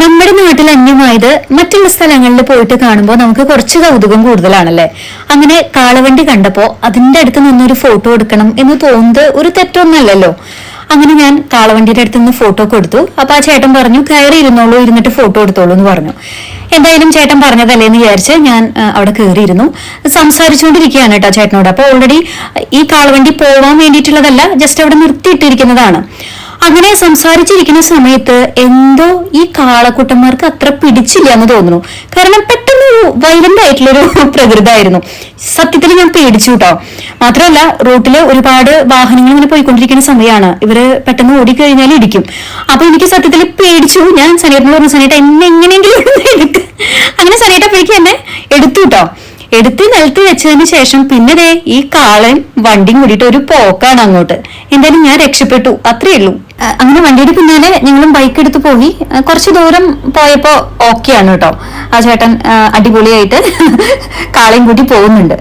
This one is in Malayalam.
നമ്മുടെ നാട്ടിൽ അന്യമായത് മറ്റുള്ള സ്ഥലങ്ങളിൽ പോയിട്ട് കാണുമ്പോൾ നമുക്ക് കുറച്ച് കൗതുകം കൂടുതലാണല്ലേ? അങ്ങനെ കാളവണ്ടി കണ്ടപ്പോൾ അതിന്റെ അടുത്ത് നിന്നൊരു ഫോട്ടോ എടുക്കണം എന്ന് തോന്നുന്നത് ഒരു തെറ്റൊന്നല്ലല്ലോ. അങ്ങനെ ഞാൻ കാളവണ്ടിയുടെ അടുത്ത് നിന്ന് ഫോട്ടോ കൊടുത്തു അപ്പൊ ആ ചേട്ടൻ പറഞ്ഞു കയറി ഇരുന്നോളൂ ഇരുന്നിട്ട് ഫോട്ടോ എടുത്തോളൂ എന്ന് പറഞ്ഞു. എന്തായാലും ചേട്ടൻ പറഞ്ഞതല്ലേ എന്ന് വിചാരിച്ച് ഞാൻ അവിടെ കയറിയിരുന്നു. സംസാരിച്ചുകൊണ്ടിരിക്കുകയാണ് കേട്ടോ ചേട്ടനോട്. അപ്പോൾ ഓൾറെഡി ഈ കാളവണ്ടി പോവാൻ വേണ്ടിയിട്ടുള്ളതല്ല ജസ്റ്റ് അവിടെ നിർത്തിയിട്ടിരിക്കുന്നതാണ്. അങ്ങനെ സംസാരിച്ചിരിക്കുന്ന സമയത്ത് എന്തോ ഈ കാളക്കൂട്ടന്മാർക്ക് അത്ര പിടിച്ചില്ല എന്ന് തോന്നുന്നു. കാരണം പെട്ടെന്ന് ഒരു വൈലന്റ് ആയിട്ടുള്ളൊരു പ്രകൃതമായിരുന്നു സത്യത്തിൽ ഞാൻ പേടിച്ചു കേട്ടോ മാത്രമല്ല റോട്ടിൽ ഒരുപാട് വാഹനങ്ങൾ ഇങ്ങനെ പോയിക്കൊണ്ടിരിക്കുന്ന സമയമാണ് ഇവർ പെട്ടെന്ന് ഓടിക്കഴിഞ്ഞാൽ ഇടിക്കും. അപ്പൊ എനിക്ക് സത്യത്തിൽ പേടിച്ചു. ഞാൻ സനീറിനോട് പറഞ്ഞു സനീട്ട എന്നെ എങ്ങനെയെങ്കിലും എടുക്ക. അങ്ങനെ സനീട്ട അപ്പോഴേക്കും എന്നെ എടുത്തു കേട്ടോ എടുത്ത് നിലത്ത് വെച്ചതിന് ശേഷം പിന്നെ ദേ ഈ കാളൻ വണ്ടി കൂടിയിട്ട് ഒരു പോക്കാണ് അങ്ങോട്ട്. എന്തായാലും ഞാൻ രക്ഷപ്പെട്ടു. അത്രേ ഉള്ളൂ. അങ്ങനെ വണ്ടിയുടെ പിന്നാലെ ഞങ്ങളും ബൈക്ക് എടുത്ത് പോയി. കുറച്ച് ദൂരം പോയപ്പോ ഓക്കെയാണ് കേട്ടോ. ആ ചേട്ടൻ അടിപൊളിയായിട്ട് കാളയും കൂട്ടി പോകുന്നുണ്ട്.